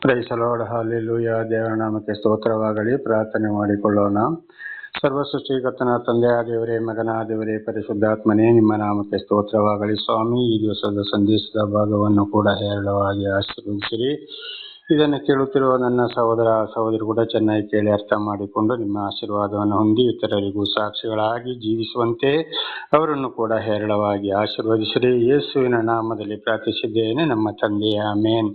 ಪ್ರೈಸಲೋಡ್ hallelujah ದೇವರ ನಾಮಕ್ಕೆ ಸ್ತೋತ್ರವಾಗಲಿ. ಪ್ರಾರ್ಥನೆ ಮಾಡಿಕೊಳ್ಳೋಣ. ಸರ್ವ ಸೃಷ್ಟಿಕರ್ತನ ತಂದೆಯ ದೇವರೇ, ಮಗನ ದೇವರೇ, ಪರಿಶುದ್ಧಾತ್ಮನೇ, ನಿಮ್ಮ ನಾಮಕ್ಕೆ ಸ್ತೋತ್ರವಾಗಲಿ. ಸ್ವಾಮಿ, ಈ ದಿವಸದ ಸಂದೇಶದ ಭಾಗವನ್ನು ಕೂಡ ಹೇರಳವಾಗಿ ಆಶೀರ್ವದಿಸಿರಿ. ಇದನ್ನು ಕೇಳುತ್ತಿರುವ ನನ್ನ ಸಹೋದರ ಸಹೋದರಿ ಕೂಡ ಚೆನ್ನಾಗಿ ಕೇಳಿ ಅರ್ಥ ಮಾಡಿಕೊಂಡು ನಿಮ್ಮ ಆಶೀರ್ವಾದವನ್ನು ಹೊಂದಿ ಇತರರಿಗೂ ಸಾಕ್ಷಿಗಳಾಗಿ ಜೀವಿಸುವಂತೆ ಅವರನ್ನು ಕೂಡ ಹೇರಳವಾಗಿ ಆಶೀರ್ವದಿಸಿರಿ. ಯೇಸುವಿನ ನಾಮದಲ್ಲಿ ಪ್ರಾರ್ಥಿಸಿದ್ದೇನೆ. ನಮ್ಮ ತಂದೆಯ ಮೇನ್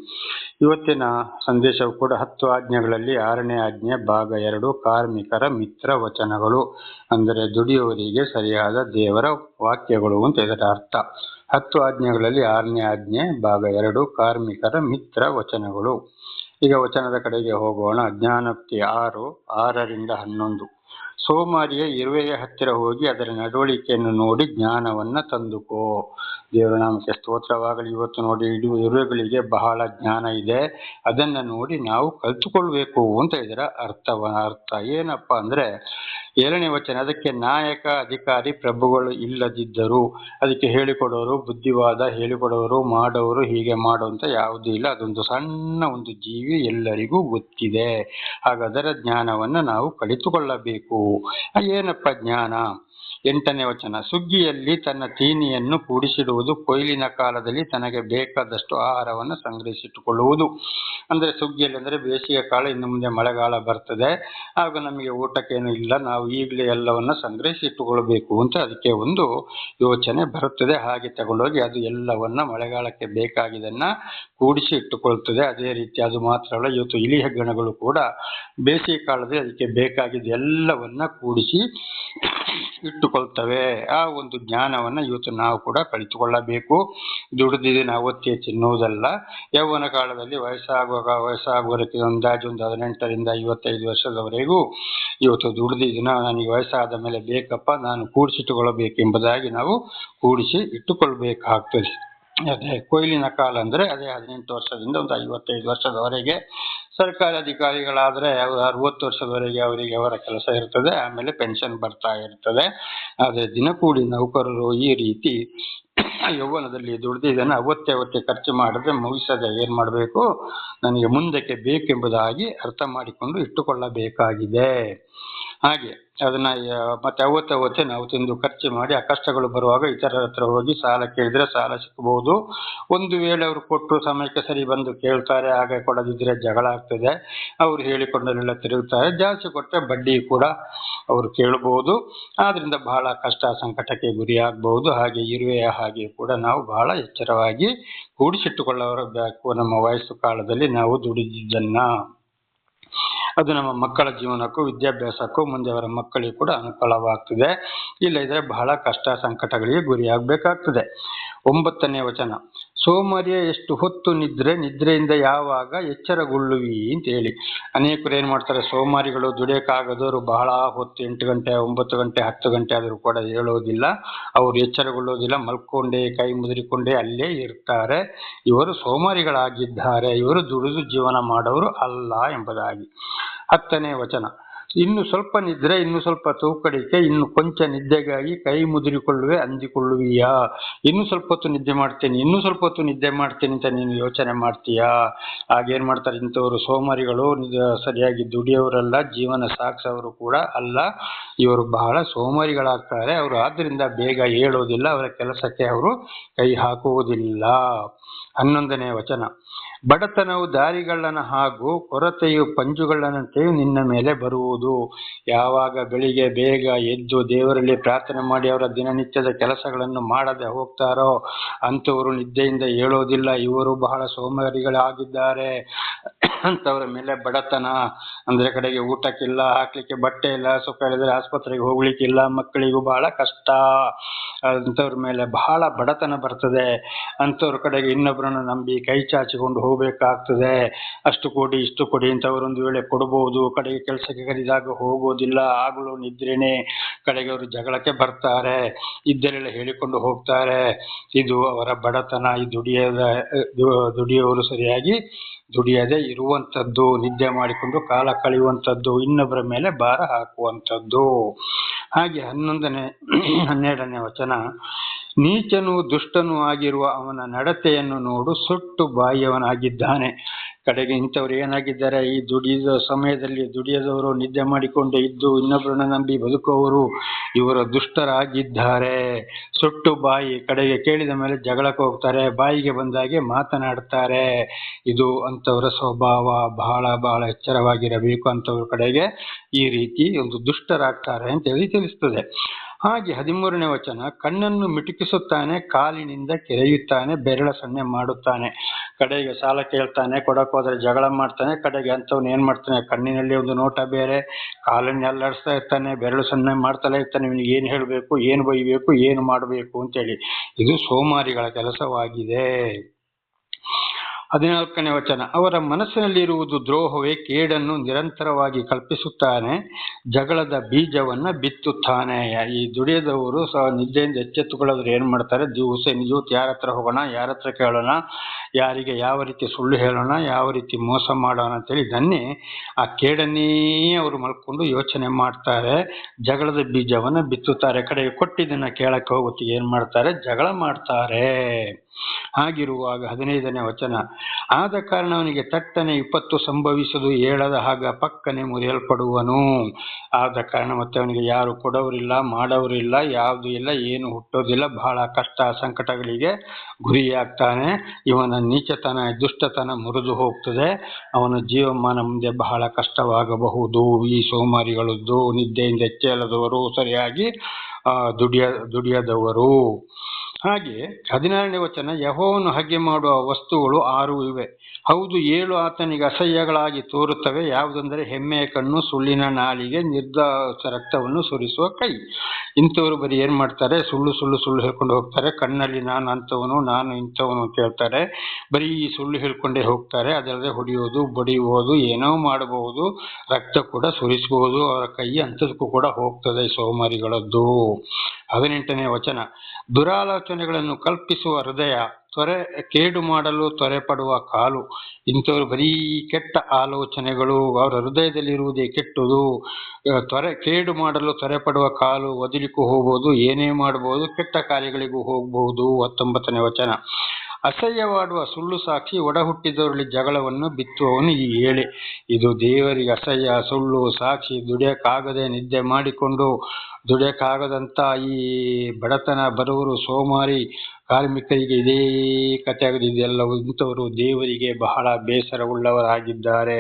ಇವತ್ತಿನ ಸಂದೇಶವು ಕೂಡ ಹತ್ತು ಆಜ್ಞೆಗಳಲ್ಲಿ ಆರನೇ ಆಜ್ಞೆ, ಭಾಗ ಎರಡು, ಕಾರ್ಮಿಕರ ಮಿತ್ರ ವಚನಗಳು. ಅಂದರೆ ದುಡಿಯುವವರಿಗೆ ಸರಿಯಾದ ದೇವರ ವಾಕ್ಯಗಳು ಅಂತ ಇದರ ಅರ್ಥ. ಹತ್ತು ಆಜ್ಞೆಗಳಲ್ಲಿ ಆರನೇ ಆಜ್ಞೆ, ಭಾಗ ಎರಡು, ಕಾರ್ಮಿಕರ ಮಿತ್ರ ವಚನಗಳು. ಈಗ ವಚನದ ಕಡೆಗೆ ಹೋಗೋಣ. ಜ್ಞಾನೋಕ್ತಿ ಆರು, ಆರರಿಂದ ಹನ್ನೊಂದು. ಸೋಮಾರಿಯ ಇರುವೆಯ ಹತ್ತಿರ ಹೋಗಿ ಅದರ ನಡವಳಿಕೆಯನ್ನು ನೋಡಿ ಜ್ಞಾನವನ್ನ ತಂದುಕೋ. ದೇವರ ನಾಮಕ್ಕೆ ಸ್ತೋತ್ರವಾಗಲಿ. ಇವತ್ತು ನೋಡಿ ಇಡು ಇರುವೆಗಳಿಗೆ ಬಹಳ ಜ್ಞಾನ ಇದೆ. ಅದನ್ನ ನೋಡಿ ನಾವು ಕಲ್ತುಕೊಳ್ಬೇಕು ಅಂತ ಇದರ ಅರ್ಥವ, ಅರ್ಥ. ಏನಪ್ಪಾ ಅಂದ್ರೆ ಏಳನೇ ವಚನ, ಅದಕ್ಕೆ ನಾಯಕ, ಅಧಿಕಾರಿ, ಪ್ರಭುಗಳು ಇಲ್ಲದಿದ್ದರು, ಅದಕ್ಕೆ ಹೇಳಿಕೊಡೋರು ಬುದ್ಧಿವಾದ, ಹೇಳಿಕೊಡೋರು ಮಾಡೋರು ಹೀಗೆ ಮಾಡುವಂತ ಯಾವುದೂ ಇಲ್ಲ. ಅದೊಂದು ಸಣ್ಣ ಒಂದು ಜೀವಿ ಎಲ್ಲರಿಗೂ ಗೊತ್ತಿದೆ. ಹಾಗಾದರೆ ಜ್ಞಾನವನ್ನು ನಾವು ಕಲಿತುಕೊಳ್ಳಬೇಕು. ಏನಪ್ಪ ಜ್ಞಾನ? ಎಂಟನೇ ವಚನ, ಸುಗ್ಗಿಯಲ್ಲಿ ತನ್ನ ತೀನಿಯನ್ನು ಕೂಡಿಸಿಡುವುದು, ಕೊಯ್ಲಿನ ಕಾಲದಲ್ಲಿ ತನಗೆ ಬೇಕಾದಷ್ಟು ಆಹಾರವನ್ನು ಸಂಗ್ರಹಿಸಿಟ್ಟುಕೊಳ್ಳುವುದು. ಅಂದರೆ ಸುಗ್ಗಿಯಲ್ಲಿ ಅಂದರೆ ಬೇಸಿಗೆ ಕಾಲ, ಇನ್ನು ಮುಂದೆ ಮಳೆಗಾಲ ಬರ್ತದೆ. ಆಗ ನಮಗೆ ಊಟಕ್ಕೇನು ಇಲ್ಲ, ನಾವು ಈಗಲೇ ಎಲ್ಲವನ್ನು ಸಂಗ್ರಹಿಸಿಟ್ಟುಕೊಳ್ಳಬೇಕು ಅಂತ ಅದಕ್ಕೆ ಒಂದು ಯೋಚನೆ ಬರುತ್ತದೆ. ಹಾಗೆ ತಗೊಂಡೋಗಿ ಅದು ಎಲ್ಲವನ್ನ ಮಳೆಗಾಲಕ್ಕೆ ಬೇಕಾಗಿದನ್ನ ಕೂಡಿಸಿ ಇಟ್ಟುಕೊಳ್ತದೆ. ಅದೇ ರೀತಿ ಅದು ಮಾತ್ರ ಅಲ್ಲ, ಇವತ್ತು ಇಲಿ ಹೆಗ್ಗಣಗಳು ಕೂಡ ಬೇಸಿಗೆ ಕಾಲದಲ್ಲಿ ಅದಕ್ಕೆ ಬೇಕಾಗಿದ್ದ ಎಲ್ಲವನ್ನ ಕೂಡಿಸಿ ಇಟ್ಟುಕೊಳ್ತವೆ. ಆ ಒಂದು ಜ್ಞಾನವನ್ನು ಇವತ್ತು ನಾವು ಕೂಡ ಕಲಿತುಕೊಳ್ಳಬೇಕು. ನಾವು ಒತ್ತಿ ತಿನ್ನುವುದಲ್ಲ. ಯೌವನ ಕಾಲದಲ್ಲಿ ವಯಸ್ಸಾಗುವಾಗ ವಯಸ್ಸಾಗುವುದಕ್ಕೆ ಅಂದಾಜು ಒಂದು ಹದಿನೆಂಟರಿಂದ ಐವತ್ತೈದು ವರ್ಷದವರೆಗೂ ಇವತ್ತು ದುಡಿದಿದ್ದನ್ನ ನನಗೆ ವಯಸ್ಸಾದ ಮೇಲೆ ಬೇಕಪ್ಪ, ನಾನು ಕೂಡಿಸಿಟ್ಟುಕೊಳ್ಳಬೇಕೆಂಬುದಾಗಿ ನಾವು ಕೂಡಿಸಿ ಇಟ್ಟುಕೊಳ್ಬೇಕಾಗ್ತದೆ. ಅದೇ ಕೊಯ್ಲಿನ ಕಾಲ ಅಂದ್ರೆ ಅದೇ ಹದಿನೆಂಟು ವರ್ಷದಿಂದ ಒಂದು ಐವತ್ತೈದು ವರ್ಷದವರೆಗೆ ಸರ್ಕಾರಿ ಅಧಿಕಾರಿಗಳಾದ್ರೆ ಅರವತ್ತು ವರ್ಷದವರೆಗೆ ಅವರಿಗೆ ಅವರ ಕೆಲಸ ಇರ್ತದೆ, ಆಮೇಲೆ ಪೆನ್ಷನ್ ಬರ್ತಾ ಇರ್ತದೆ. ಅದೇ ದಿನಕೂಲಿ ನೌಕರರು ಈ ರೀತಿ ಯೌವನದಲ್ಲಿ ದುಡ್ದಿದ್ದನ್ನು ಅವತ್ತೇ ಅವತ್ತೇ ಖರ್ಚು ಮಾಡಿದ್ರೆ ಮುಗಿಸದೆ ಏನ್ ಮಾಡಬೇಕು? ನನಗೆ ಮುಂದಕ್ಕೆ ಬೇಕೆಂಬುದಾಗಿ ಅರ್ಥ ಮಾಡಿಕೊಂಡು ಇಟ್ಟುಕೊಳ್ಳಬೇಕಾಗಿದೆ. ಹಾಗೆ ಅದನ್ನ ಮತ್ತೆ ಅವತ್ತವತ್ತೇ ನಾವು ತಿಂದು ಖರ್ಚು ಮಾಡಿ ಆ ಕಷ್ಟಗಳು ಬರುವಾಗ ಇತರರ ಹತ್ರ ಹೋಗಿ ಸಾಲ ಕೇಳಿದ್ರೆ ಸಾಲ ಸಿಕ್ಕಬಹುದು ಒಂದು ವೇಳೆ ಅವರು ಕೊಟ್ಟು ಸಮಯಕ್ಕೆ ಸರಿ ಬಂದು ಕೇಳ್ತಾರೆ ಹಾಗೆ ಕೊಡದಿದ್ರೆ ಜಗಳ ಆಗ್ತದೆ. ಅವರು ಹೇಳಿಕೊಂಡಲ್ಲೆಲ್ಲ ತಿರುಗುತ್ತಾರೆ ಜಾಸ್ತಿ ಕೊಟ್ಟರೆ ಬಡ್ಡಿ ಕೂಡ ಅವರು ಕೇಳಬಹುದು ಆದ್ರಿಂದ ಬಹಳ ಕಷ್ಟ ಸಂಕಟಕ್ಕೆ ಗುರಿಯಾಗಬಹುದು ಹಾಗೆ ಇರುವೆ ಹಾಗೆ ಕೂಡ ನಾವು ಬಹಳ ಎಚ್ಚರವಾಗಿ ಕೂಡಿಸಿಟ್ಟುಕೊಳ್ಳಬೇಕು ನಮ್ಮ ವಯಸ್ಸು ಕಾಲದಲ್ಲಿ ನಾವು ದುಡಿದಿದ್ದನ್ನ. ಅದು ನಮ್ಮ ಮಕ್ಕಳ ಜೀವನಕ್ಕೂ, ವಿದ್ಯಾಭ್ಯಾಸಕ್ಕೂ, ಮುಂದೆ ಅವರ ಮಕ್ಕಳಿಗೆ ಕೂಡ ಅನುಕೂಲವಾಗ್ತದೆ. ಇಲ್ಲದಿದ್ರೆ ಬಹಳ ಕಷ್ಟ ಸಂಕಟಗಳಿಗೆ ಗುರಿಯಾಗಬೇಕಾಗ್ತದೆ. ಒಂಬತ್ತನೇ ವಚನ. ಸೋಮರಿಯ ಎಷ್ಟು ಹೊತ್ತು ನಿದ್ರೆ, ನಿದ್ರೆಯಿಂದ ಯಾವಾಗ ಎಚ್ಚರಗೊಳ್ಳುವಿ ಅಂತ ಹೇಳಿ. ಅನೇಕರು ಏನು ಮಾಡ್ತಾರೆ, ಸೋಮಾರಿಗಳು ದುಡಿಯೋಕ್ಕಾಗದವರು ಬಹಳ ಹೊತ್ತು ಎಂಟು ಗಂಟೆ, ಒಂಬತ್ತು ಗಂಟೆ, ಹತ್ತು ಗಂಟೆ ಆದರೂ ಕೂಡ ಹೇಳೋದಿಲ್ಲ. ಅವರು ಎಚ್ಚರಗೊಳ್ಳೋದಿಲ್ಲ ಮಲ್ಕೊಂಡೇ, ಕೈ ಮುದುರಿಕೊಂಡೇ ಅಲ್ಲೇ ಇರ್ತಾರೆ. ಇವರು ಸೋಮಾರಿಗಳಾಗಿದ್ದಾರೆ, ಇವರು ದುಡಿದು ಜೀವನ ಮಾಡೋರು ಅಲ್ಲ ಎಂಬುದಾಗಿ. ಹತ್ತನೇ ವಚನ. ಇನ್ನು ಸ್ವಲ್ಪ ನಿದ್ರೆ, ಇನ್ನು ಸ್ವಲ್ಪ ತೂಕಡಿಕೆ, ಇನ್ನು ಕೊಂಚ ನಿದ್ದೆಗಾಗಿ ಕೈ ಮುದುರಿಕೊಳ್ಳುವೆ ಅಂದಿಕೊಳ್ಳುವಿಯಾ ಇನ್ನು ಸ್ವಲ್ಪ ಹೊತ್ತು ನಿದ್ದೆ ಮಾಡ್ತೇನೆ, ಇನ್ನು ಸ್ವಲ್ಪ ಹೊತ್ತು ನಿದ್ದೆ ಮಾಡ್ತೇನೆ ಅಂತ ನೀನು ಯೋಚನೆ ಮಾಡ್ತೀಯಾ? ಹಾಗೇನು ಮಾಡ್ತಾರೆ ಇಂಥವ್ರು? ಸೋಮಾರಿಗಳು ಸರಿಯಾಗಿ ದುಡಿಯೋರಲ್ಲ ಜೀವನ ಸಾಗಿಸೋರು ಕೂಡ ಅಲ್ಲ. ಇವರು ಬಹಳ ಸೋಮಾರಿಗಳಾಗ್ತಾರೆ. ಅವರು ಆದ್ದರಿಂದ ಬೇಗ ಹೇಳೋದಿಲ್ಲ ಅವರ ಕೆಲಸಕ್ಕೆ ಅವರು ಕೈ ಹಾಕುವುದಿಲ್ಲ. ಹನ್ನೊಂದನೇ ವಚನ. ಬಡತನವು ದಾರಿಗಳನ್ನು ಹಾಗೂ ಕೊರತೆಯು ಪಂಜುಗಳನ್ನಂತೆಯೂ ನಿನ್ನ ಮೇಲೆ ಬರುವುದು. ಯಾವಾಗ ಬೆಳಿಗ್ಗೆ ಬೇಗ ಎದ್ದು ದೇವರಲ್ಲಿ ಪ್ರಾರ್ಥನೆ ಮಾಡಿ ಅವರ ದಿನನಿತ್ಯದ ಕೆಲಸಗಳನ್ನು ಮಾಡದೆ ಹೋಗ್ತಾರೋ, ಅಂಥವರು ನಿದ್ದೆಯಿಂದ ಹೇಳೋದಿಲ್ಲ ಇವರು ಬಹಳ ಸೋಮಾರಿಗಳಾಗಿದ್ದಾರೆ. ಅಂಥವ್ರ ಮೇಲೆ ಬಡತನ. ಅಂದ್ರೆ ಕಡೆಗೆ ಊಟಕ್ಕಿಲ್ಲ, ಹಾಕ್ಲಿಕ್ಕೆ ಬಟ್ಟೆ ಇಲ್ಲ, ಸುಖ ಹೇಳಿದ್ರೆ ಆಸ್ಪತ್ರೆಗೆ ಹೋಗ್ಲಿಕ್ಕಿಲ್ಲ, ಮಕ್ಕಳಿಗೂ ಬಹಳ ಕಷ್ಟ. ಅಂಥವ್ರ ಮೇಲೆ ಬಹಳ ಬಡತನ ಬರ್ತದೆ. ಅಂಥವ್ರ ಕಡೆಗೆ ಇನ್ನೊಬ್ಬರನ್ನು ನಂಬಿ ಕೈ ಚಾಚಿಕೊಂಡು ಹೋಗ್ಬೇಕಾಗ್ತದೆ. ಅಷ್ಟು ಕೊಡಿ, ಇಷ್ಟು ಕೊಡಿ ಅಂತ ಒಂದು ವೇಳೆ ಕೊಡಬಹುದು ಕಡೆಗೆ ಕೆಲಸಕ್ಕೆ ಕರೆದಾಗ ಹೋಗೋದಿಲ್ಲ. ಆಗಲೂ ನಿದ್ರೆನೆ ಕಡೆಗೆ ಅವರು ಜಗಳಕ್ಕೆ ಬರ್ತಾರೆ. ಇದ್ದರೆಲ್ಲ ಹೇಳಿಕೊಂಡು ಹೋಗ್ತಾರೆ. ಇದು ಅವರ ಬಡತನ, ಈ ದುಡಿಯದ ದುಡಿಯೋರು ಸರಿಯಾಗಿ ದುಡಿಯದೆ ಇರುವಂಥದ್ದು. ನಿದ್ದೆ ಮಾಡಿಕೊಂಡು ಕಾಲ ಕಳೆಯುವಂಥದ್ದು. ಇನ್ನೊಬ್ಬರ ಮೇಲೆ ಭಾರ ಹಾಕುವಂಥದ್ದು. ಹಾಗೆ ಹನ್ನೊಂದನೇ, ಹನ್ನೆರಡನೇ ವಚನ. ನೀಚನು ದುಷ್ಟನೂ ಆಗಿರುವ ಅವನ ನಡತೆಯನ್ನು ನೋಡು. ಸುಟ್ಟು ಬಾಯಿಯವನಾಗಿದ್ದಾನೆ. ಕಡೆಗೆ ಇಂಥವ್ರು ಏನಾಗಿದ್ದಾರೆ? ಈ ದುಡಿಯದ ಸಮಯದಲ್ಲಿ ದುಡಿಯದವರು ನಿದ್ದೆ ಮಾಡಿಕೊಂಡು ಇದ್ದು ಇನ್ನೊಬ್ಬರನ್ನ ನಂಬಿ ಬದುಕುವವರು ಇವರ ದುಷ್ಟರಾಗಿದ್ದಾರೆ. ಸುಟ್ಟು ಬಾಯಿ ಕಡೆಗೆ ಕೇಳಿದ ಮೇಲೆ ಜಗಳಕ್ಕೆ ಹೋಗ್ತಾರೆ. ಬಾಯಿಗೆ ಬಂದಾಗೆ ಮಾತನಾಡ್ತಾರೆ. ಇದು ಅಂಥವರ ಸ್ವಭಾವ. ಬಹಳ ಬಹಳ ಎಚ್ಚರವಾಗಿರಬೇಕು ಅಂಥವ್ರ ಕಡೆಗೆ ಈ ರೀತಿ ಒಂದು ದುಷ್ಟರಾಗ್ತಾರೆ ಅಂತ ಹೇಳಿ ತಿಳಿಸ್ತದೆ. ಹಾಗೆ ಹದಿಮೂರನೇ ವಚನ, ಕಣ್ಣನ್ನು ಮಿಟುಕಿಸುತ್ತಾನೆ, ಕಾಲಿನಿಂದ ಕೆರೆಯುತ್ತಾನೆ, ಬೆರಳ ಸೊನ್ನೆ ಮಾಡುತ್ತಾನೆ. ಕಡೆಗೆ ಸಾಲ ಕೇಳ್ತಾನೆ ಕೊಡಕ್ಕೋದ್ರೆ ಜಗಳ ಮಾಡ್ತಾನೆ, ಕಡೆಗೆ ಅಂಥವ್ನು ಏನ್ ಮಾಡ್ತಾನೆ? ಕಣ್ಣಿನಲ್ಲಿ ಒಂದು ನೋಟ ಬೇರೆ, ಕಾಲನ್ನ ಅಲ್ಲಾಡಿಸ್ತಾ ಇರ್ತಾನೆ, ಬೆರಳು ಸೊನ್ನೆ ಮಾಡ್ತಲೇ ಇರ್ತಾನೆ, ಇವನಿಗೆ ಏನು ಹೇಳಬೇಕು, ಏನು ಬೈಬೇಕು, ಏನು ಮಾಡಬೇಕು ಅಂತೇಳಿ. ಇದು ಸೋಮಾರಿಗಳ ಕೆಲಸವಾಗಿದೆ. ಹದಿನಾಲ್ಕನೇ ವಚನ. ಅವರ ಮನಸ್ಸಿನಲ್ಲಿರುವುದು ದ್ರೋಹವೇ, ಕೇಡನ್ನು ನಿರಂತರವಾಗಿ ಕಲ್ಪಿಸುತ್ತಾನೆ, ಜಗಳದ ಬೀಜವನ್ನು ಬಿತ್ತುತ್ತಾನೆ. ಈ ದುಡಿಯದವರು ಸಹ ನಿದ್ದೆಯಿಂದ ಎಚ್ಚೆತ್ತುಕೊಳ್ಳೋದ್ರೆ ಏನು ಮಾಡ್ತಾರೆ? ದಿವಸ ನಿಜವತ್ತು ಯಾರ ಹತ್ರ ಹೋಗೋಣ, ಯಾರ ಹತ್ರ ಕೇಳೋಣ, ಯಾರಿಗೆ ಯಾವ ರೀತಿ ಸುಳ್ಳು ಹೇಳೋಣ, ಯಾವ ರೀತಿ ಮೋಸ ಮಾಡೋಣ ಅಂತೇಳಿ ಇದನ್ನೇ ಆ ಕೇಡನ್ನೇ ಅವರು ಮಲ್ಕೊಂಡು ಯೋಚನೆ ಮಾಡ್ತಾರೆ. ಜಗಳದ ಬೀಜವನ್ನು ಬಿತ್ತುತ್ತಾರೆ. ಕಡೆಗೆ ಕೊಟ್ಟಿದ್ದನ್ನು ಕೇಳಕ್ಕೆ ಹೋಗುತ್ತೆ. ಏನು ಮಾಡ್ತಾರೆ? ಜಗಳ ಮಾಡ್ತಾರೆ. ಹಾಗಿರುವಾಗ ಹದಿನೈದನೇ ವಚನ, ಆದ ಕಾರಣ ಅವನಿಗೆ ತಟ್ಟನೆ ವಿಪತ್ತು ಸಂಭವಿಸದು, ಹೇಳದ ಹಾಗ ಪಕ್ಕನೆ ಮುರಿಯಲ್ಪಡುವನು. ಆದ ಕಾರಣ ಮತ್ತೆ ಅವನಿಗೆ ಯಾರು ಕೊಡೋರಿಲ್ಲ, ಮಾಡೋರಿಲ್ಲ, ಯಾವುದು ಇಲ್ಲ, ಏನು ಹುಟ್ಟೋದಿಲ್ಲ, ಬಹಳ ಕಷ್ಟ ಸಂಕಟಗಳಿಗೆ ಗುರಿಯಾಗ್ತಾನೆ. ಇವನ ನೀಚತನ, ದುಷ್ಟತನ ಮುರಿದು ಹೋಗ್ತದೆ. ಅವನ ಜೀವಮಾನ ಮುಂದೆ ಬಹಳ ಕಷ್ಟವಾಗಬಹುದು. ಈ ಸೋಮಾರಿಗಳದ್ದು ನಿದ್ದೆಯಿಂದ ಎಚ್ಚೆಲ್ಲದವರು ಸರಿಯಾಗಿ ದುಡಿಯ, ದುಡಿಯದವರು. ಹಾಗೆ ಹದಿನಾರನೇ ವಚನ ಯಹೋವನು ಹಗೆ ಮಾಡುವ ವಸ್ತುಗಳು ಆರು ಇವೆ. ಹೌದು, ಏಳು ಆತನಿಗೆ ಅಸಹ್ಯಗಳಾಗಿ ತೋರುತ್ತವೆ. ಯಾವುದೆಂದರೆ ಹೆಮ್ಮೆಯ ಕಣ್ಣು, ಸುಳ್ಳಿನ ನಾಲಿಗೆ, ನಿರ್ದೋಷ ರಕ್ತವನ್ನು ಸುರಿಸುವ ಕೈ. ಇಂಥವರು ಬರೀ ಏನು ಮಾಡ್ತಾರೆ? ಸುಳ್ಳು ಸುಳ್ಳು ಸುಳ್ಳು ಹೇಳ್ಕೊಂಡು ಹೋಗ್ತಾರೆ. ಕಣ್ಣಲ್ಲಿ ನಾನು ಅಂಥವನು, ನಾನು ಇಂಥವನು ಅಂತ ಹೇಳ್ತಾರೆ ಬರೀ ಸುಳ್ಳು ಹೇಳ್ಕೊಂಡೇ ಹೋಗ್ತಾರೆ. ಅದಲ್ಲದೆ ಹೊಡೆಯೋದು, ಬಡಿಯುವುದು, ಏನೋ ಮಾಡಬಹುದು. ರಕ್ತ ಕೂಡ ಸುರಿಸಬಹುದು. ಅವರ ಕೈ ಅಂಥದಕ್ಕೂ ಕೂಡ ಹೋಗ್ತದೆ ಸೋಮಾರಿಗಳದ್ದು. ಹದಿನೆಂಟನೇ ವಚನ. ದುರಾಲೋಚನೆಗಳನ್ನು ಕಲ್ಪಿಸುವ ಹೃದಯ ತ್ವರೆ ಕೇಡು ಮಾಡಲು ತ್ವರೆ ಪಡುವ ಕಾಲು. ಇಂಥವ್ರು ಬರೀ ಕೆಟ್ಟ ಆಲೋಚನೆಗಳು. ಅವರ ಹೃದಯದಲ್ಲಿರುವುದೇ ಕೆಟ್ಟದು. ತೊರೆ, ಕೇಡು ಮಾಡಲು ತ್ವರೆ ಪಡುವ ಕಾಲು ಒದಲಿಕ್ಕೂ ಹೋಗ್ಬೋದು, ಏನೇ ಮಾಡಬಹುದು ಕೆಟ್ಟ ಕಾರ್ಯಗಳಿಗೂ ಹೋಗಬಹುದು ಹತ್ತೊಂಬತ್ತನೇ ವಚನ. ಅಸಹ್ಯವಾಡುವ ಸುಳ್ಳು ಸಾಕ್ಷಿ ಒಡ ಹುಟ್ಟಿದವರಲ್ಲಿ ಜಗಳವನ್ನು ಬಿತ್ತುವವನು ಈ ಏಳೆ. ಇದು ದೇವರಿಗೆ ಅಸಹ್ಯ. ಸುಳ್ಳು ಸಾಕ್ಷಿ ದುಡಿಯಕ್ಕಾಗದೆ ನಿದ್ದೆ ಮಾಡಿಕೊಂಡು ದುಡಿಯಕ್ಕಾಗದಂತ ಈ ಬಡತನ ಬರುವರು ಸೋಮಾರಿ. ಕಾರ್ಮಿಕರಿಗೆ ಇದೇ ಕಥೆ ಆಗಿದೆ ಇದೆಲ್ಲವೂ ಇಂಥವರು ದೇವರಿಗೆ ಬಹಳ ಬೇಸರವುಳ್ಳವರಾಗಿದ್ದಾರೆ.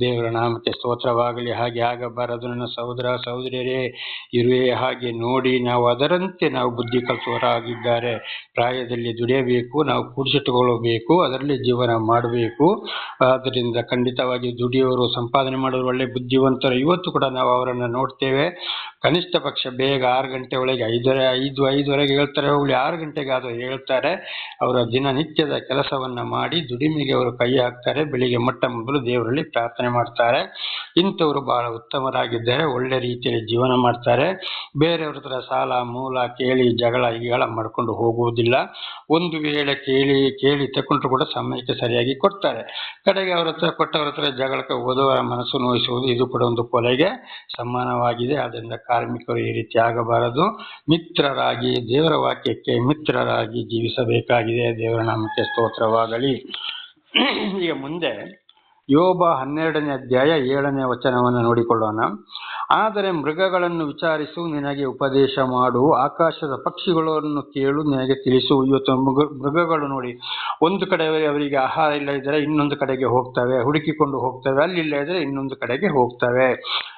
ದೇವರ ನಾಮಕ್ಕೆ ಸ್ತೋತ್ರವಾಗಲಿ, ಹಾಗೆ ಆಗಬಾರದು. ನನ್ನ ಸಹೋದರ, ಸಹೋದರಿಯರೇ, ಇರುವೆ ಹಾಗೆ ನೋಡಿ ನಾವು ಅದರಂತೆ ನಾವು ಬುದ್ಧಿ ಕಲಿಸುವವರಾಗಿದ್ದಾರೆ. ಪ್ರಾಯದಲ್ಲಿ ದುಡಿಯಬೇಕು, ನಾವು ಕೂಡಿಸಿಟ್ಟುಕೊಳ್ಳಬೇಕು, ಅದರಲ್ಲಿ ಜೀವನ ಮಾಡಬೇಕು. ಆದ್ದರಿಂದ ಖಂಡಿತವಾಗಿ ದುಡಿಯೋರು, ಸಂಪಾದನೆ ಮಾಡೋರು ಒಳ್ಳೆ ಬುದ್ಧಿವಂತರು. ಇವತ್ತು ಕೂಡ ನಾವು ಅವರನ್ನು ನೋಡ್ತೇವೆ. ಕನಿಷ್ಠ ಪಕ್ಷ ಬೇಗ ಆರು ಗಂಟೆ ಒಳಗೆ ಐದರ, ಐದು, ಐದುವರೆಗೆ ಹೇಳ್ತಾರೆ, ಹೋಗ್ಲಿ, ಆರು ಗಂಟೆಗೆ ಆದರೂ ಹೇಳ್ತಾರೆ. ಅವರ ದಿನನಿತ್ಯದ ಕೆಲಸವನ್ನು ಮಾಡಿ ದುಡಿಮೆಗೆ ಅವರು ಕೈ ಹಾಕ್ತಾರೆ. ಬೆಳಿಗ್ಗೆ ಮೊಟ್ಟ ಮೊದಲು ದೇವರಲ್ಲಿ ಪ್ರಾರ್ಥನೆ ಮಾಡ್ತಾರೆ. ಇಂಥವರು ಬಹಳ ಉತ್ತಮರಾಗಿದ್ದಾರೆ ಒಳ್ಳೆ ರೀತಿಯಲ್ಲಿ ಜೀವನ ಮಾಡ್ತಾರೆ. ಬೇರೆಯವ್ರ ಹತ್ರ ಸಾಲ, ಮೂಲ ಕೇಳಿ ಜಗಳ ಗಿಗಳ ಮಾಡ್ಕೊಂಡು ಹೋಗುವುದಿಲ್ಲ. ಒಂದು ವೇಳೆ ಕೇಳಿ ಕೇಳಿ ತಕೊಂಡ್ರು ಕೂಡ ಸಮಯಕ್ಕೆ ಸರಿಯಾಗಿ ಕೊಡ್ತಾರೆ. ಕಡೆಗೆ ಅವರ ಹತ್ರ, ಕೊಟ್ಟವ್ರ ಹತ್ರ ಜಗಳಕ್ಕೆ ಓದುವ ಮನಸ್ಸು ನೋಯಿಸುವುದು ಇದು ಕೂಡ ಒಂದು ಕೊಲೆಗೆ ಸಮಾನವಾಗಿದೆ. ಆದ್ದರಿಂದ ಕಾರ್ಮಿಕರು ಈ ರೀತಿ ಆಗಬಾರದು. ಮಿತ್ರರಾಗಿ ದೇವರ ವಾಕ್ಯಕ್ಕೆ ಮಿತ್ರರಾಗಿ ಜೀವಿಸಬೇಕಾಗಿದೆ. ದೇವರ ನಾಮಕ್ಕೆ ಸ್ತೋತ್ರವಾಗಲಿ. ಈಗ ಮುಂದೆ ಯೋಬ ಹನ್ನೆರಡನೇ ಅಧ್ಯಾಯ ಏಳನೇ ವಚನವನ್ನು ನೋಡಿಕೊಳ್ಳೋಣ. ಆದರೆ ಮೃಗಗಳನ್ನು ವಿಚಾರಿಸು, ನಿನಗೆ ಉಪದೇಶ ಮಾಡು, ಆಕಾಶದ ಪಕ್ಷಿಗಳನ್ನು ಕೇಳು, ನಿನಗೆ ತಿಳಿಸು. ಇವತ್ತು ಮೃಗ, ಮೃಗಗಳು ನೋಡಿ, ಒಂದು ಕಡೆ ಅವರಿಗೆ ಆಹಾರ ಇಲ್ಲ ಇದ್ದರೆ ಇನ್ನೊಂದು ಕಡೆಗೆ ಹೋಗ್ತವೆ. ಹುಡುಕಿಕೊಂಡು ಹೋಗ್ತವೆ. ಅಲ್ಲಿ ಇಲ್ಲ ಇದ್ರೆ ಇನ್ನೊಂದು ಕಡೆಗೆ ಹೋಗ್ತವೆ.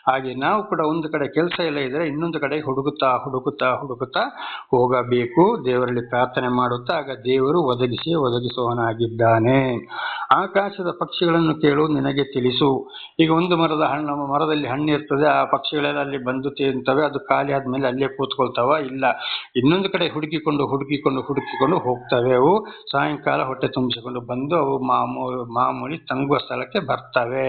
ಹಾಗೆ ನಾವು ಕೂಡ ಒಂದು ಕಡೆ ಕೆಲಸ ಇಲ್ಲ ಇನ್ನೊಂದು ಕಡೆ ಹುಡುಕುತ್ತಾ ಹುಡುಕುತ್ತಾ ಹುಡುಕುತ್ತಾ ಹೋಗಬೇಕು. ದೇವರಲ್ಲಿ ಪ್ರಾರ್ಥನೆ ಮಾಡುತ್ತಾ, ಆಗ ದೇವರು ಒದಗಿಸಿ, ಒದಗಿಸುವವನಾಗಿದ್ದಾನೆ. ಆಕಾಶದ ಪಕ್ಷಿಗಳನ್ನು ಕೇಳು, ನಿನಗೆ ತಿಳಿಸು. ಈಗ ಒಂದು ಮರದ ಹಣ್ಣು, ಮರದಲ್ಲಿ ಹಣ್ಣು ಇರ್ತದೆ, ಆ ಪಕ್ಷಿಗಳೆಲ್ಲ ಅಲ್ಲಿ ಬಂದು ತಿಂತವೆ, ಅದು ಖಾಲಿ ಆದ್ಮೇಲೆ ಅಲ್ಲೇ ಕೂತ್ಕೊಳ್ತಾವ? ಇಲ್ಲ. ಇನ್ನೊಂದು ಕಡೆ ಹುಡುಕಿಕೊಂಡು ಹುಡುಕಿಕೊಂಡು ಹುಡುಕಿಕೊಂಡು ಹೋಗ್ತವೆ. ಅವು ಸಾಯಂಕಾಲ ಹೊಟ್ಟೆ ತುಂಬಿಸಿಕೊಂಡು ಬಂದು ಅವು ಮಾಮೂಲಿ ಮಾಮೂಲಿ ತಂಗುವ ಸ್ಥಳಕ್ಕೆ ಬರ್ತವೆ.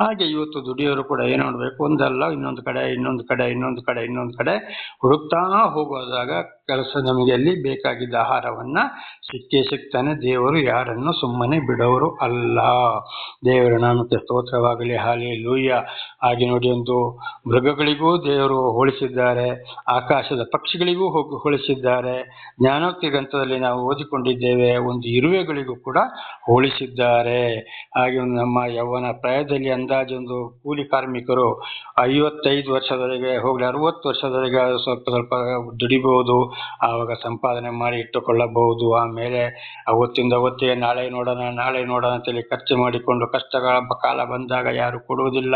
ಹಾಗೆ ಇವತ್ತು ದುಡಿಯೋರು ಕೂಡ ಏನು ಮಾಡಬೇಕು? ಒಂದಲ್ಲ, ಇನ್ನೊಂದು ಕಡೆ ಇನ್ನೊಂದು ಕಡೆ ಇನ್ನೊಂದು ಕಡೆ ಇನ್ನೊಂದು ಕಡೆ ಹುಡುಕ್ತಾ ಹೋಗೋದಾಗ ಕೆಲಸ ನಮಗೆ ಅಲ್ಲಿ ಬೇಕಾಗಿದ್ದ ಆಹಾರವನ್ನ ಸಿಕ್ಕೇ ಸಿಗ್ತಾನೆ ದೇವರು ಯಾರನ್ನು ಸುಮ್ಮನೆ ಬಿಡೋರು ಅಲ್ಲ. ದೇವರ ನಾಮಕ್ಕೆ ಸ್ತೋತ್ರವಾಗಲಿ ಹಾಲಿ ಲೂಯ್ಯ ಹಾಗೆ ನೋಡಿ ಒಂದು ಮೃಗಗಳಿಗೂ ದೇವರು ಹೋಲಿಸಿದ್ದಾರೆ, ಆಕಾಶದ ಪಕ್ಷಿಗಳಿಗೂ ಹೋಗಿ, ಹೋಲಿಸಿದ್ದಾರೆ. ಜ್ಞಾನೋಕ್ತಿ ಗ್ರಂಥದಲ್ಲಿ ನಾವು ಓದಿಕೊಂಡಿದ್ದೇವೆ, ಒಂದು ಇರುವೆಗಳಿಗೂ ಕೂಡ ಹೋಲಿಸಿದ್ದಾರೆ. ಹಾಗೆ ಒಂದು ನಮ್ಮ ಯೌವನ ಪ್ರಾಯದಲ್ಲಿ ಅಂದಾಜು ಒಂದು ಕೂಲಿ ಕಾರ್ಮಿಕರು ಐವತ್ತೈದು ವರ್ಷದವರೆಗೆ ಹೋಗಲಿ, ಅರವತ್ತು ವರ್ಷದವರೆಗೆ ಸ್ವಲ್ಪ ಸ್ವಲ್ಪ ದುಡಿಬಹುದು ಆವಾಗ ಸಂಪಾದನೆ ಮಾಡಿ ಇಟ್ಟುಕೊಳ್ಳಬಹುದು. ಆಮೇಲೆ ಅವತ್ತಿಂದ ಅವತ್ತಿಗೆ ನಾಳೆ ನೋಡೋಣ ನಾಳೆ ನೋಡೋಣ ಅಂತೇಳಿ ಖರ್ಚು ಮಾಡಿಕೊಂಡು ಕಷ್ಟಗಳ ಕಾಲ ಬಂದಾಗ ಯಾರು ಕೊಡುವುದಿಲ್ಲ.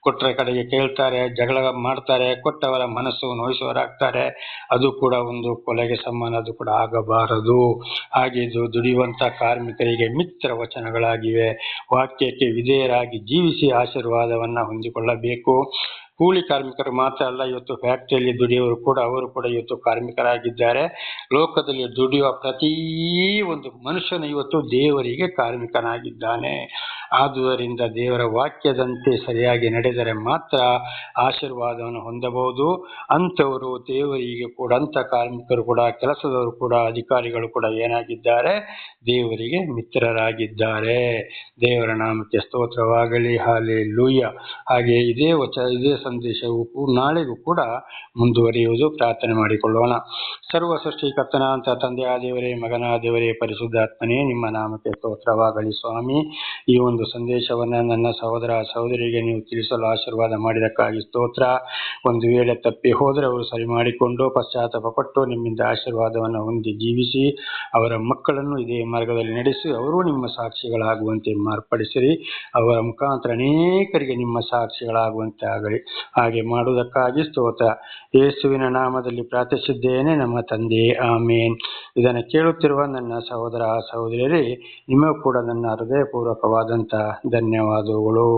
ಕೊಟ್ಟರೆ ಕಡೆಗೆ ಕೇಳ್ತಾರೆ, ಜಗಳ ಮಾಡ್ತಾರೆ, ಕೊಟ್ಟವರ ಮನಸ್ಸು ನೋಯಿಸುವರಾಗ್ತಾರೆ ಅದು ಕೂಡ ಒಂದು ಕೊಲೆಗೆ ಸಮಾನ, ಅದು ಕೂಡ ಆಗಬಾರದು. ಹಾಗೆ ಇದು ದುಡಿಯುವಂತ ಕಾರ್ಮಿಕರಿಗೆ ಮಿತ್ರ ವಚನಗಳಾಗಿವೆ. ವಾಕ್ಯಕ್ಕೆ ವಿಧೇಯರಾಗಿ ಜೀವಿಸಿ ಆಶೀರ್ವಾದವನ್ನ ಹೊಂದಿಕೊಳ್ಳಬೇಕು. ಕೂಲಿ ಕಾರ್ಮಿಕರು ಮಾತ್ರ ಅಲ್ಲ, ಇವತ್ತು ಫ್ಯಾಕ್ಟರಿಯಲ್ಲಿ ದುಡಿಯುವವರು ಕೂಡ, ಅವರು ಕೂಡ ಇವತ್ತು ಕಾರ್ಮಿಕರಾಗಿದ್ದಾರೆ. ಲೋಕದಲ್ಲಿ ದುಡಿಯುವ ಪ್ರತಿ ಒಂದು ಮನುಷ್ಯನು ಇವತ್ತು ದೇವರಿಗೆ ಕಾರ್ಮಿಕನಾಗಿದ್ದಾನೆ. ಆದುದರಿಂದ ದೇವರ ವಾಕ್ಯದಂತೆ ಸರಿಯಾಗಿ ನಡೆದರೆ ಮಾತ್ರ ಆಶೀರ್ವಾದವನ್ನು ಹೊಂದಬಹುದು. ಅಂಥವರು ದೇವರಿಗೆ ಕೂಡ, ಅಂಥ ಕಾರ್ಮಿಕರು ಕೂಡ, ಕೆಲಸದವರು ಕೂಡ, ಅಧಿಕಾರಿಗಳು ಕೂಡ ಏನಾಗಿದ್ದಾರೆ? ದೇವರಿಗೆ ಮಿತ್ರರಾಗಿದ್ದಾರೆ. ದೇವರ ನಾಮಕ್ಕೆ ಸ್ತೋತ್ರವಾಗಲಿ. ಹಾಲೆ ಲೂಯ್ಯ ಹಾಗೆ ಇದೇ ವಚ, ಇದೇ ಸಂದೇಶವು ನಾಳೆಗೂ ಕೂಡ ಮುಂದುವರಿಯುವುದು. ಪ್ರಾರ್ಥನೆ ಮಾಡಿಕೊಳ್ಳೋಣ. ಸರ್ವ ಅಂತ ತಂದೆಯ ದೇವರೇ ಮಗನ ದೇವರೇ, ಪರಿಶುದ್ಧಾತ್ಮನೇ, ನಿಮ್ಮ ನಾಮಕ್ಕೆ ಸ್ತೋತ್ರವಾಗಲಿ ಸ್ವಾಮಿ. ಈ ಒಂದು ಸಂದೇಶವನ್ನ ನನ್ನ ಸಹೋದರ ಸಹೋದರಿಗೆ ನೀವು ತಿಳಿಸಲು ಆಶೀರ್ವಾದ ಮಾಡಿದಕ್ಕಾಗಿ ಸ್ತೋತ್ರ. ಒಂದು ವೇಳೆ ತಪ್ಪಿ ಹೋದರೆ ಅವರು ಸರಿ ಮಾಡಿಕೊಂಡು ಪಶ್ಚಾತ್ತಾಪ ಪಟ್ಟು ನಿಮ್ಮಿಂದ ಆಶೀರ್ವಾದವನ್ನು ಹೊಂದಿ ಜೀವಿಸಿ ಅವರ ಮಕ್ಕಳನ್ನು ಇದೇ ಮಾರ್ಗದಲ್ಲಿ ನಡೆಸಿ ಅವರು ನಿಮ್ಮ ಸಾಕ್ಷಿಗಳಾಗುವಂತೆ ಮಾರ್ಪಡಿಸಿರಿ. ಅವರ ಮುಖಾಂತರ ಅನೇಕರಿಗೆ ನಿಮ್ಮ ಸಾಕ್ಷಿಗಳಾಗುವಂತೆ ಆಗಲಿ. ಹಾಗೆ ಮಾಡುವುದಕ್ಕಾಗಿ ಸ್ತೋತ್ರ. ಯೇಸುವಿನ ನಾಮದಲ್ಲಿ ಪ್ರಾರ್ಥಿಸಿದ್ದೇನೆ, ನಮ್ಮ ತಂದೆ, ಆಮೇನ್. ಇದನ್ನು ಕೇಳುತ್ತಿರುವ ನನ್ನ ಸಹೋದರ ಸಹೋದರಿಯರೇ ನಿಮಗೂ ಕೂಡ ನನ್ನ ಹೃದಯಪೂರ್ವಕವಾದಂಥ ಧನ್ಯವಾದಗಳು.